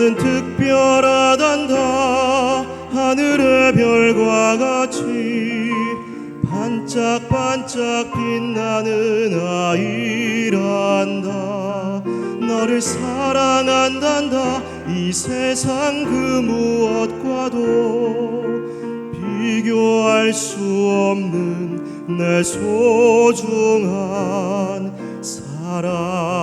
너는 특별하단다 하늘의 별과 같이 반짝반짝 빛나는 아이란다. 너를 사랑한단다 이 세상 그 무엇과도 비교할 수 없는 내 소중한 사랑.